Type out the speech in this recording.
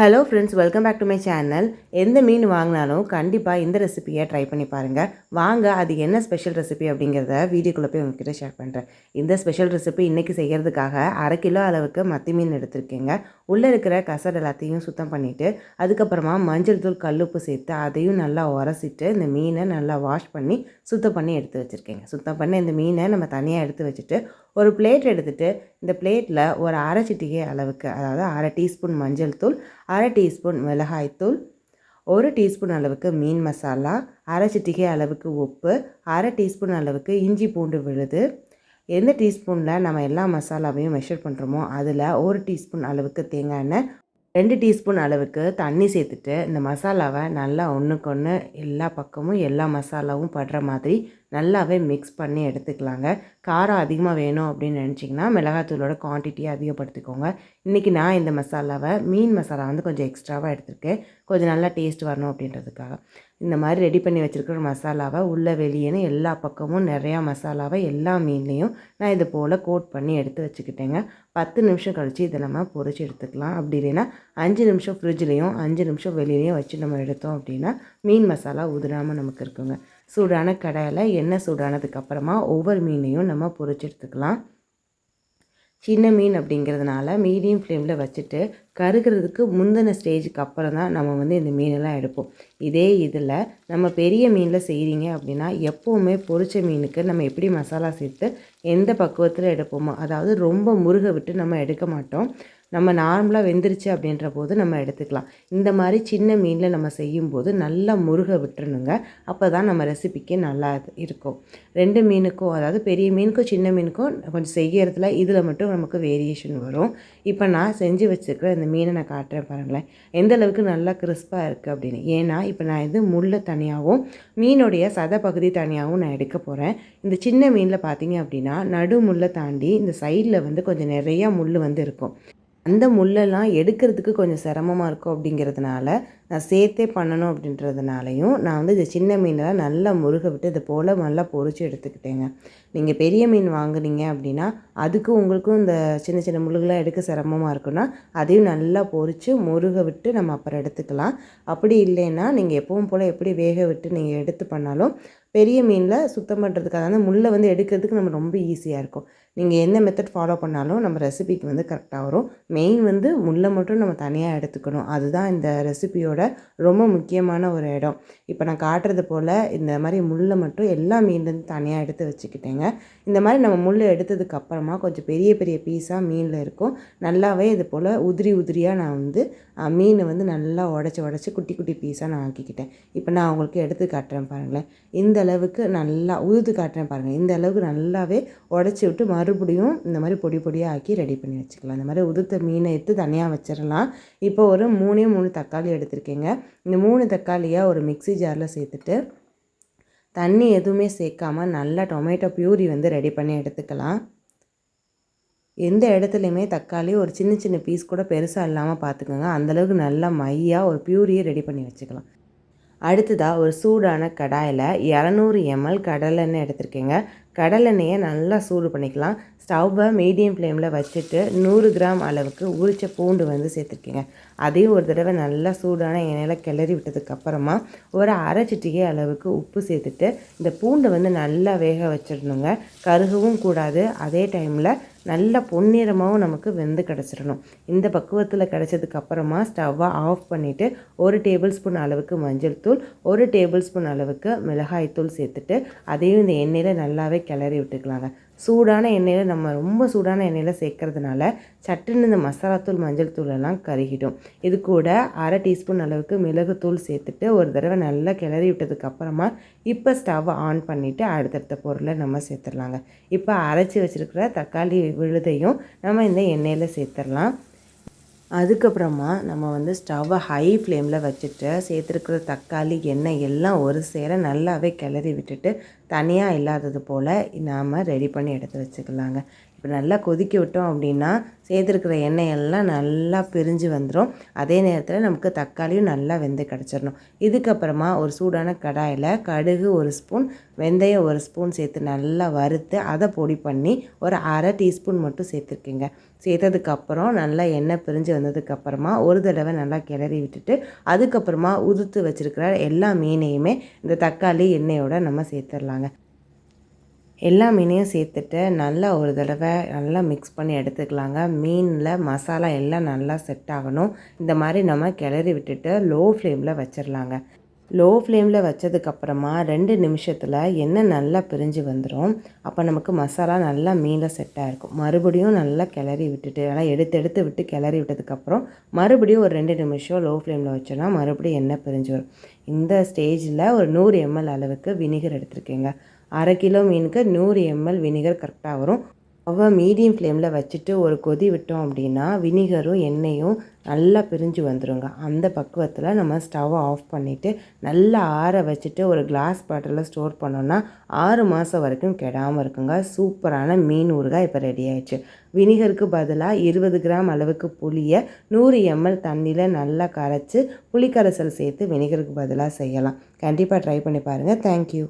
Hello friends welcome back to my channel எந்த மீன் வாங்கினாலும் கண்டிப்பாக இந்த ரெசிபியை ட்ரை பண்ணி பாருங்கள் வாங்க அது என்ன ஸ்பெஷல் ரெசிபி அப்படிங்கிறத வீடியோக்குள்ளே போய் உங்ககிட்ட ஷேர் பண்ணுறேன் இந்த ஸ்பெஷல் ரெசிபி இன்றைக்கி செய்கிறதுக்காக அரை கிலோ அளவுக்கு மத்தி மீன் எடுத்திருக்கேங்க. உள்ளே இருக்கிற கசடு எல்லாத்தையும் சுத்தம் பண்ணிவிட்டு அதுக்கப்புறமா மஞ்சள் தூள் கல்லுப்பு சேர்த்து அதையும் நல்லா உரசிட்டு இந்த மீனை நல்லா வாஷ் பண்ணி சுத்தம் பண்ணி எடுத்து வச்சுருக்கேங்க. சுத்தம் பண்ணி இந்த மீனை நம்ம தனியாக எடுத்து வச்சுட்டு ஒரு பிளேட் எடுத்துகிட்டு இந்த பிளேட்டில் ஒரு அரை சிட்டிகை அளவுக்கு அதாவது அரை டீஸ்பூன் மஞ்சள் தூள் அரை டீஸ்பூன் மிளகாய்த்தூள் ஒரு டீஸ்பூன் அளவுக்கு மீன் மசாலா அரை சிட்டிகை அளவுக்கு உப்பு அரை டீஸ்பூன் அளவுக்கு இஞ்சி பூண்டு விழுது. எந்த டீஸ்பூனில் நம்ம எல்லா மசாலாவையும் மெஷர் பண்ணுறோமோ அதில் ஒரு டீஸ்பூன் அளவுக்கு தேங்காய் எண்ணெய் ரெண்டு டீஸ்பூன் அளவுக்கு தண்ணி சேர்த்துட்டு இந்த மசாலாவை நல்லா ஒன்றுக்கொன்று எல்லா பக்கமும் எல்லா மசாலாவும் படுற மாதிரி நல்லாவே மிக்ஸ் பண்ணி எடுத்துக்கலாங்க. காரம் அதிகமாக வேணும் அப்படின்னு நினச்சிங்கன்னா மிளகாத்தூளோட குவான்டிட்டியை அதிகப்படுத்திக்கோங்க. இன்றைக்கி நான் இந்த மசாலாவை மீன் மசாலா வந்து கொஞ்சம் எக்ஸ்ட்ராவாக எடுத்திருக்கேன். கொஞ்சம் நல்லா டேஸ்ட் வரணும் அப்படின்றதுக்காக. இந்த மாதிரி ரெடி பண்ணி வச்சுருக்கிற மசாலாவை உள்ளே வெளியேன்னு எல்லா பக்கமும் நிறையா மசாலாவை எல்லா மீன்லேயும் நான் இது போல் கோட் பண்ணி எடுத்து வச்சுக்கிட்டேங்க. பத்து நிமிஷம் கழித்து இதை நம்ம பொறிச்சு எடுத்துக்கலாம். அப்படி இல்லைன்னா அஞ்சு நிமிஷம் ஃப்ரிட்ஜ்லேயும் அஞ்சு நிமிஷம் வெளியிலையும் வச்சு நம்ம எடுத்தோம் அப்படின்னா மீன் மசாலா உதிராமல் நமக்கு இருக்குங்க. சூடான கடையில் எண்ணெய் சூடானதுக்கப்புறமா ஒவ்வொரு மீனையும் நம்ம பொரிச்சு எடுத்துக்கலாம். சின்ன மீன் அப்படிங்கிறதுனால மீடியம் ஃப்ளேமில் வச்சுட்டு கருகிறதுக்கு முந்தின ஸ்டேஜுக்கு அப்புறம் தான் நம்ம வந்து இந்த மீனெல்லாம் எடுப்போம். இதே இதில் நம்ம பெரிய மீனில் செய்கிறீங்க அப்படின்னா எப்போவுமே பொரிச்ச மீனுக்கு நம்ம எப்படி மசாலா சேர்த்து எந்த பக்குவத்தில் எடுப்போமோ அதாவது ரொம்ப முருக விட்டு நம்ம எடுக்க மாட்டோம். நம்ம நார்மலாக வெந்துருச்சு அப்படின்ற போது நம்ம எடுத்துக்கலாம். இந்த மாதிரி சின்ன மீனில் நம்ம செய்யும்போது நல்லா முருக விட்டுறணுங்க. அப்போ தான் நம்ம ரெசிபிக்கு நல்லா இருக்கும். ரெண்டு மீனுக்கும் அதாவது பெரிய மீனுக்கும் சின்ன மீனுக்கும் கொஞ்சம் செய்கிறதுல இதில் மட்டும் நமக்கு வேரியேஷன் வரும். இப்போ நான் செஞ்சு வச்சுருக்கிற இந்த மீனை நான் காட்டுறேன் பாருங்களேன். எந்த அளவுக்கு நல்லா கிறிஸ்பாக இருக்குது அப்படின்னு. ஏன்னா இப்போ நான் இது முள்ளை தனியாகவும் மீனுடைய சத பகுதி தனியாகவும் நான் எடுக்க போகிறேன் இந்த சின்ன மீனில் பார்த்தீங்க அப்படின்னா நடு முள்ளை தாண்டி இந்த சைடில் வந்து கொஞ்சம் நிறையா முள் வந்து இருக்கும். அந்த முள்ளெல்லாம் எடுக்கிறதுக்கு கொஞ்சம் சிரமமாக இருக்கும் அப்படிங்கிறதுனால நான் சேர்த்தே பண்ணணும் அப்படின்றதுனாலையும் நான் வந்து இந்த சின்ன மீனெல்லாம் நல்லா முருக விட்டு இதை போல் நல்லா பொறிச்சு எடுத்துக்கிட்டேங்க. நீங்கள் பெரிய மீன் வாங்குனீங்க அப்படின்னா அதுக்கும் உங்களுக்கும் இந்த சின்ன சின்ன முழுகெல்லாம் எடுக்க சிரமமாக இருக்குன்னா அதையும் நல்லா பொறிச்சு முருக விட்டு நம்ம அப்புறம் எடுத்துக்கலாம். அப்படி இல்லைன்னா நீங்கள் எப்பவும் போல் எப்படி வேக விட்டு நீங்கள் எடுத்து பண்ணாலும் பெரிய மீனில் சுத்தம் பண்ணுறதுக்காக அந்த முள்ளை வந்து எடுக்கிறதுக்கு நம்ம ரொம்ப ஈஸியாக இருக்கும். நீங்கள் எந்த மெத்தட் ஃபாலோ பண்ணாலும் நம்ம ரெசிபிக்கு வந்து கரெக்டாக வரும். மெயின் வந்து முள்ளை மட்டும் நம்ம தனியாக எடுத்துக்கணும். அதுதான் இந்த ரெசிபியோட ரொம்ப முக்கியமான ஒரு இடம். இப்போ நான் காட்டுறது போல் இந்த மாதிரி முள்ளை மட்டும் எல்லா மீன்லேருந்து தனியாக எடுத்து வச்சுக்கிட்டேங்க. இந்த மாதிரி நம்ம முள் எடுத்ததுக்கப்புறமா கொஞ்சம் பெரிய பெரிய பீஸாக மீனில் இருக்கும். நல்லாவே இது போல் உதிரி உதிரியாக நான் வந்து மீனை வந்து நல்லா உடச்சி உடச்சி குட்டி குட்டி பீஸாக நான் ஆக்கிக்கிட்டேன். இப்போ நான் உங்களுக்கு எடுத்து காட்டுறேன் பாருங்களேன். இந்த அளவுக்கு நல்லா உதுத்து காட்டுறேன் பாருங்கள் இந்த அளவுக்கு நல்லாவே உடச்சி விட்டு மறுபடியும் இந்த மாதிரி பொடி பொடியாக ஆக்கி ரெடி பண்ணி வச்சுக்கலாம். இந்த மாதிரி உதுத்த மீனை எடுத்து தனியாக வச்சிடலாம். இப்போ ஒரு மூணே மூணு தக்காளி எடுத்திருக்கேங்க இந்த மூணு தக்காளியை ஒரு மிக்சி ஜாரில் சேர்த்துட்டு தண்ணி எதுவுமே சேர்க்காம நல்லா டொமேட்டோ பியூரி வந்து ரெடி பண்ணி எடுத்துக்கலாம். எந்த இடத்துலையுமே தக்காளி ஒரு சின்ன சின்ன பீஸ் கூட பெருசாக இல்லாமல் பார்த்துக்கோங்க. அந்தளவுக்கு நல்லா மையாக ஒரு பியூரியை ரெடி பண்ணி வச்சுக்கலாம். அடுத்ததாக ஒரு சூடான கடாயில் இரநூறு எம்எல் கடலெண்ணெய் எடுத்திருக்கேங்க. கடலெண்ணெயை நல்லா சூடு பண்ணிக்கலாம். ஸ்டவ்வை மீடியம் ஃப்ளேமில் வச்சுட்டு நூறு கிராம் அளவுக்கு உரிச்ச பூண்டு வந்து சேர்த்துருக்கீங்க. அதையும் ஒரு தடவை நல்லா சூடான எண்ணெயில் கிளறி விட்டதுக்கப்புறமா ஒரு அரை சிட்டிகை அளவுக்கு உப்பு சேர்த்துட்டு இந்த பூண்டை வந்து நல்லா வேக வச்சிடணுங்க. கருகவும் கூடாது. அதே டைமில் நல்ல பொன்னிறமாகவும் நமக்கு வெந்து கிடச்சிடணும். இந்த பக்குவத்தில் கிடச்சதுக்கு அப்புறமா ஸ்டவ்வை ஆஃப் பண்ணிவிட்டு ஒரு டேபிள் ஸ்பூன் அளவுக்கு மஞ்சள் தூள் ஒரு டேபிள் ஸ்பூன் அளவுக்கு மிளகாய் தூள் சேர்த்துட்டு அதையும் இந்த எண்ணெயில் நல்லாவே கிளறி விட்டுக்கலாங்க. சூடான எண்ணெயில் நம்ம ரொம்ப சூடான எண்ணெயில் சேர்க்கறதுனால சட்டுன்னு இந்த மசாலாத்தூள் மஞ்சள் தூள் எல்லாம் கருகிடும். இது கூட அரை டீஸ்பூன் அளவுக்கு மிளகுத்தூள் சேர்த்துட்டு ஒரு தடவை நல்லா கிளறி விட்டதுக்கு அப்புறமா இப்போ ஸ்டவ்வை ஆன் பண்ணிவிட்டு அடுத்தடுத்த பொருளை நம்ம சேர்த்துடலாங்க. இப்போ அரைச்சி வச்சுருக்கிற தக்காளி விழுதையும் நம்ம இந்த எண்ணெயில் சேர்த்துடலாம். அதுக்கப்புறமா நம்ம வந்து ஸ்டவ்வை ஹை ஃப்ளேமில் வச்சுட்டு சேர்த்துருக்கிற தக்காளி எண்ணெய் எல்லாம் ஒரு சேர நல்லாவே கிளறி விட்டுட்டு தனியாக இல்லாதது போல் நாம் ரெடி பண்ணி எடுத்து வச்சுக்கலாங்க. இப்போ நல்லா கொதிக்க விட்டோம் அப்படின்னா சேர்த்துருக்கிற எண்ணெய் எல்லாம் நல்லா பிரிஞ்சு வந்துடும் அதே நேரத்தில் நமக்கு தக்காளியும் நல்லா வெந்து கிடச்சிடணும். இதுக்கப்புறமா ஒரு சூடான கடாயில் கடுகு ஒரு ஸ்பூன் வெந்தயம் ஒரு ஸ்பூன் சேர்த்து நல்லா வறுத்து அதை பொடி பண்ணி ஒரு அரை டீஸ்பூன் மட்டும் சேர்த்துருக்கீங்க. சேர்த்ததுக்கப்புறம் நல்லா எண்ணெய் பிரிஞ்சு வந்ததுக்கப்புறமா ஒரு தடவை நல்லா கிளறி விட்டுட்டு அதுக்கப்புறமா உதுத்து வச்சுருக்கிற எல்லா மீனையுமே இந்த தக்காளி எண்ணெயோடு நம்ம சேர்த்துடலாங்க எல்லா மீனையும் சேர்த்துட்டு நல்லா ஒரு தடவை நல்லா மிக்ஸ் பண்ணி எடுத்துக்கலாங்க. மீனில் மசாலா எல்லாம் நல்லா செட் ஆகணும். இந்த மாதிரி நம்ம கிளறி விட்டுட்டு லோ ஃப்ளேமில் வச்சிடலாங்க லோ ஃப்ளேமில் வச்சதுக்கப்புறமா ரெண்டு நிமிஷத்தில் எண்ணெய் நல்லா பிரிஞ்சு வந்துடும் அப்போ நமக்கு மசாலா நல்லா மீனில் செட்டாக இருக்கும் மறுபடியும் நல்லா கிளறி விட்டுட்டு நல்லா எடுத்து எடுத்து விட்டு கிளறி விட்டதுக்கப்புறம் மறுபடியும் ஒரு ரெண்டு நிமிஷம் லோ ஃப்ளேமில் வச்சோன்னா மறுபடியும் எண்ணெய் பிரிஞ்சு வரும். இந்த ஸ்டேஜில் ஒரு நூறு எம்எல் அளவுக்கு வினிகர் எடுத்துருக்கேங்க. அரை கிலோ மீனுக்கு நூறு எம்எல் வினிகர் கரெக்டாக வரும். ஸ்டவ்வை மீடியம் ஃப்ளேமில் வச்சுட்டு ஒரு கொதி விட்டோம் அப்படின்னா வினிகரும் எண்ணெயும் நல்லா பிரிஞ்சு வந்துருங்க. அந்த பக்குவத்தில் நம்ம ஸ்டவ்வை ஆஃப் பண்ணிவிட்டு நல்லா ஆற வச்சுட்டு ஒரு கிளாஸ் பாட்டிலில் ஸ்டோர் பண்ணோன்னா ஆறு மாதம் வரைக்கும் கெடாமல் இருக்குங்க. சூப்பரான மீன் ஊறுகாய் இப்போ ரெடி ஆயிடுச்சு. வினிகருக்கு பதிலாக இருபது கிராம் அளவுக்கு புளியை நூறு எம்எல் தண்ணியில் நல்லா கரைச்சி புளிக்கரைசல் சேர்த்து வினிகருக்கு பதிலாக செய்யலாம். கண்டிப்பாக ட்ரை பண்ணி பாருங்கள் தேங்க்யூ